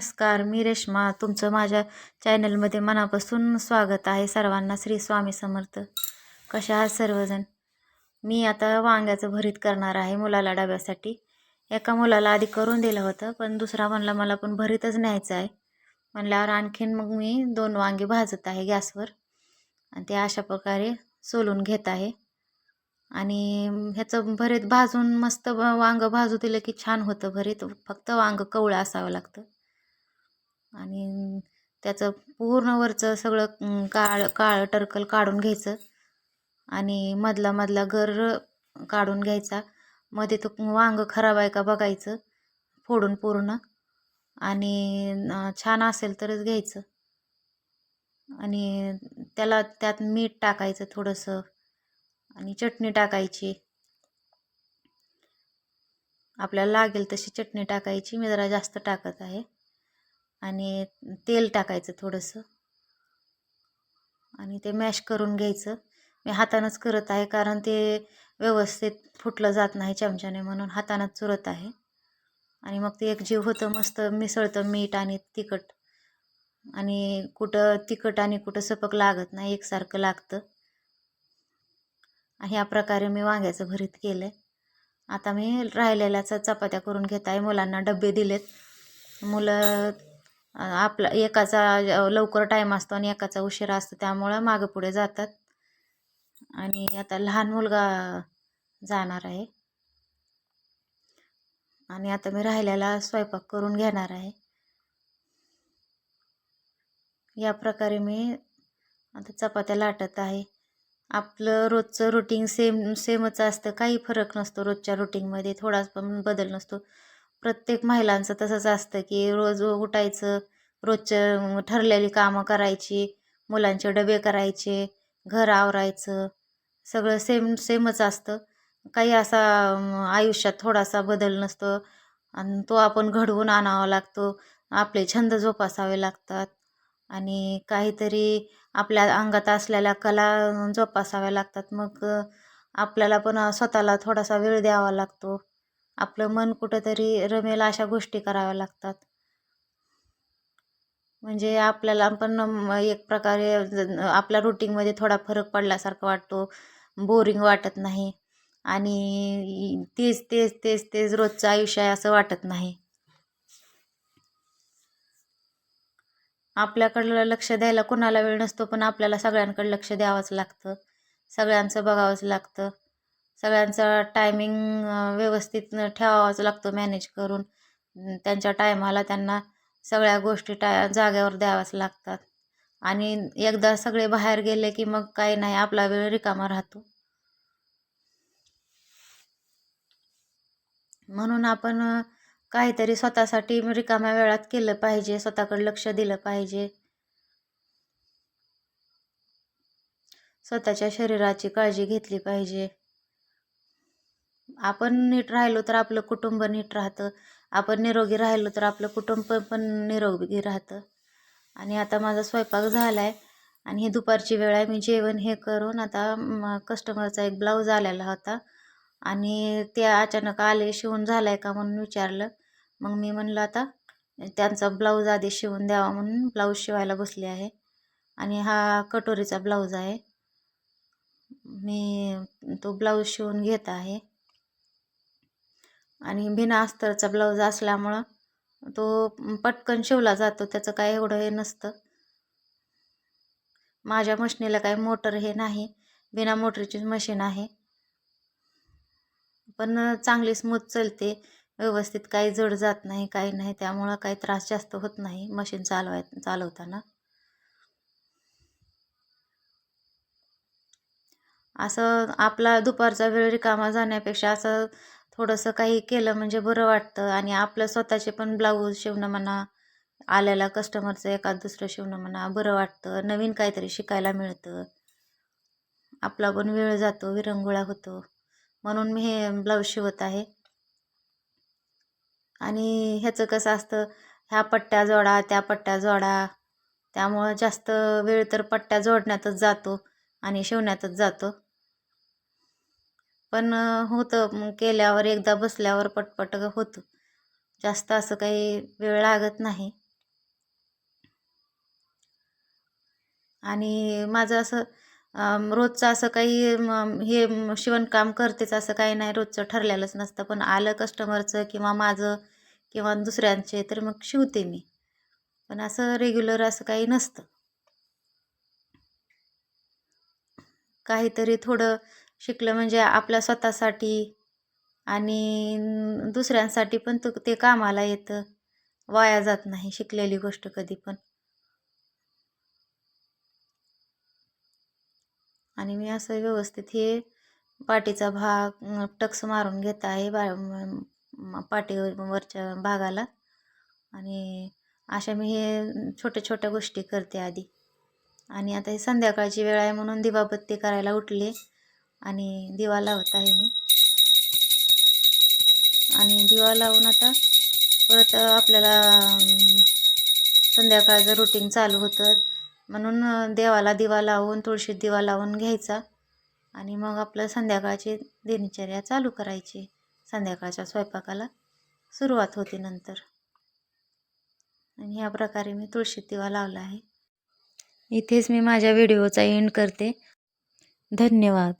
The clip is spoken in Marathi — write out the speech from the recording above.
नमस्कार मी रेश्मा. तुमचं माझ्या चॅनलमध्ये मनापासून स्वागत आहे सर्वांना. श्री स्वामी समर्थ. कशा आहात सर्वजण? मी आता वांग्याचं भरीत करणार आहे मुलाला डब्यासाठी. एका मुलाला आधी करून दिलं होतं पण दुसरा म्हणला मला पण भरीतच न्यायचं आहे. म्हणल्यावर आणखीन मग मी दोन वांगे भाजत आहे गॅसवर. आणि ते अशा प्रकारे सोलून घेत आहे. आणि ह्याचं भरीत भाजून मस्त वांगं भाजू दिलं की छान होतं भरीत. फक्त वांगं कवळं असावं लागतं. आणि त्याचं पूर्ण वरचं सगळं काळ काळं टर्कल काढून घ्यायचं. आणि मधला मधला गर काढून घ्यायचा. मध्ये तो वांगं खराब आहे का बघायचं. फोडून पूर्ण. आणि छान असेल तरच घ्यायचं. आणि त्याला त्यात मीठ टाकायचं थोडंसं. आणि चटणी टाकायची. आपल्याला लागेल तशी चटणी टाकायची. मी जरा जास्त टाकत आहे. आणि तेल टाकायचं थोडंसं. आणि ते मॅश करून घ्यायचं. मी हातानंच करत आहे कारण ते व्यवस्थित फुटलं जात नाही चमच्याने म्हणून हातानंच चुरत आहे. आणि मग ते एक जीव होतं मस्त मिसळतं मीठ आणि तिखट. आणि कुठं तिखट आणि कुठं सपक लागत नाही एकसारखं लागतं. ह्या प्रकारे मी वांग्याचं भरीत केलं आहे आता मी राहिलेल्याचा चपात्या करून घेत आहे. मुलांना डबे दिलेत. मुलं आपला एकाचा लवकर टाईम असतो आणि एकाचा उशिरा असतो त्यामुळं मागं पुढे जातात. आणि आता लहान मुलगा जाणार आहे. आणि आता मी राहिलेला स्वयंपाक करून घेणार आहे. या प्रकारे मी आता चपात्या लाटत आहे. आपलं रोजचं रुटीन सेम सेमच असतं. काही फरक नसतो रोजच्या रुटीनमध्ये थोडाच पण बदल नसतो. प्रत्येक महिलांचं तसंच असतं की रोज उठायचं रोजचे ठरलेली कामं करायची मुलांचे डबे करायचे घर आवरायचं सगळं सेम सेमच असतं. काही असा आयुष्यात थोडासा बदल नसतो आणि तो आपण घडवून आणावा लागतो. आपले छंद जोपासावे लागतात आणि काहीतरी आपल्या अंगात असलेल्या कला जोपासाव्या लागतात. मग आपल्याला पण स्वतःला थोडासा वेळ द्यावा लागतो. आपलं मन कुठंतरी रमेल अशा गोष्टी कराव्या लागतात. म्हणजे आपल्याला पण एक प्रकारे आपल्या रुटीनमध्ये थोडा फरक पडल्यासारखं वाटतो. बोरिंग वाटत नाही. आणि तेच तेच तेच तेच रोजचं आयुष्य आहे असं वाटत नाही. आपल्याकडलं लक्ष द्यायला कोणाला वेळ नसतो पण आपल्याला सगळ्यांकडे लक्ष द्यावंच लागतं. सगळ्यांचं बघावंच लागतं. सगळ्यांचं टायमिंग व्यवस्थित ठेवावाच लागतो मॅनेज करून. त्यांच्या टायमाला त्यांना सगळ्या गोष्टी टा जाग्यावर द्याव्याच लागतात. आणि एकदा सगळे बाहेर गेले की मग काही नाही आपला वेळ रिकामा राहतो. म्हणून आपण काहीतरी स्वतःसाठी रिकाम्या वेळात केलं पाहिजे स्वतःकडे लक्ष दिलं पाहिजे. स्वतःच्या शरीराची काळजी घेतली पाहिजे. आपण नीट राहिलो तर आपलं कुटुंब नीट राहतं. आपण निरोगी राहिलो तर आपलं कुटुंब पण निरोगी राहतं. आणि आता माझा स्वयंपाक झाला आहे आणि ही दुपारची वेळ आहे. मी जेवण हे करून आता म, कस्टमरचा एक ब्लाऊज आलेला होता. आणि ते अचानक आले शिवून झाला आहे का म्हणून विचारलं. मग मी म्हणलं आता त्यांचा ब्लाऊज आधी शिवून द्यावा म्हणून ब्लाऊज शिवायला बसले आहे. आणि हा कटोरीचा ब्लाऊज आहे. मी तो ब्लाऊज शिवून घेत आहे. आणि बिना अस्तरचा ब्लाऊज असल्यामुळं तो पटकन शिवला जातो त्याचं काय एवढं हे नसतं. माझ्या मशनीला काही मोटर हे नाही बिना मोटरीचीच मशीन आहे. पण चांगली स्मूथ चालते व्यवस्थित काही जड जात नाही काही नाही त्यामुळं काही त्रास जास्त होत नाही मशीन चालवाय चालवताना. असं आपला दुपारचा वेळ रिकामा जाण्यापेक्षा असं थोडंसं काही केलं म्हणजे बरं वाटतं. आणि आपलं स्वतःचे पण ब्लाऊज शिवणं म्हणा आलेला कस्टमरचं एखाद दुसरं शिवणं म्हणा बरं वाटतं. नवीन काहीतरी शिकायला मिळतं. आपला पण वेळ जातो विरंगुळा होतो. म्हणून मी हे ब्लाऊज शिवत आहे. आणि ह्याचं कसं असतं ह्या पट्ट्या जोडा त्या पट्ट्या जोडा. त्यामुळं जास्त वेळ तर पट्ट्या जोडण्यातच जातो आणि शिवण्यातच जातो. पण होतं. केल्यावर एकदा बसल्यावर पटपट होतं. जास्त असं काही वेळ लागत नाही. आणि माझं असं रोजचं असं काही हे शिवणकाम करतेच असं काही नाही. रोजचं ठरलेलंच नसतं. पण आलं कस्टमरचं किंवा माझं किंवा दुसऱ्यांचे तर मग शिवते मी. पण असं रेग्युलर असं काही नसतं. काहीतरी थोडं शिकलं म्हणजे आपल्या स्वतःसाठी आणि दुसऱ्यांसाठी पण तो ते कामाला येतं. वाया जात नाही शिकलेली गोष्ट कधी पण. आणि मी असं व्यवस्थित हे पाठीचा भाग टक्स मारून घेत आहे बा पाठीवरच्या भागाला. आणि अशा मी हे छोट्या छोट्या गोष्टी करते आधी. आणि आता ही संध्याकाळची वेळ आहे म्हणून दिवाबत्ती करायला उठले. आणि दिवा लावत आहे मी. आणि दिवा लावून आता परत आपल्याला संध्याकाळचं रुटीन चालू होतं. म्हणून देवाला दिवा लावून तुळशीत दिवा लावून घ्यायचा. आणि मग आपलं संध्याकाळची दिनचर्या चालू करायची. संध्याकाळच्या स्वयंपाकाला सुरुवात होते नंतर. आणि ह्या प्रकारे मी तुळशीत दिवा लावला आहे. इथेच मी माझ्या व्हिडिओचा एंड करते. धन्यवाद.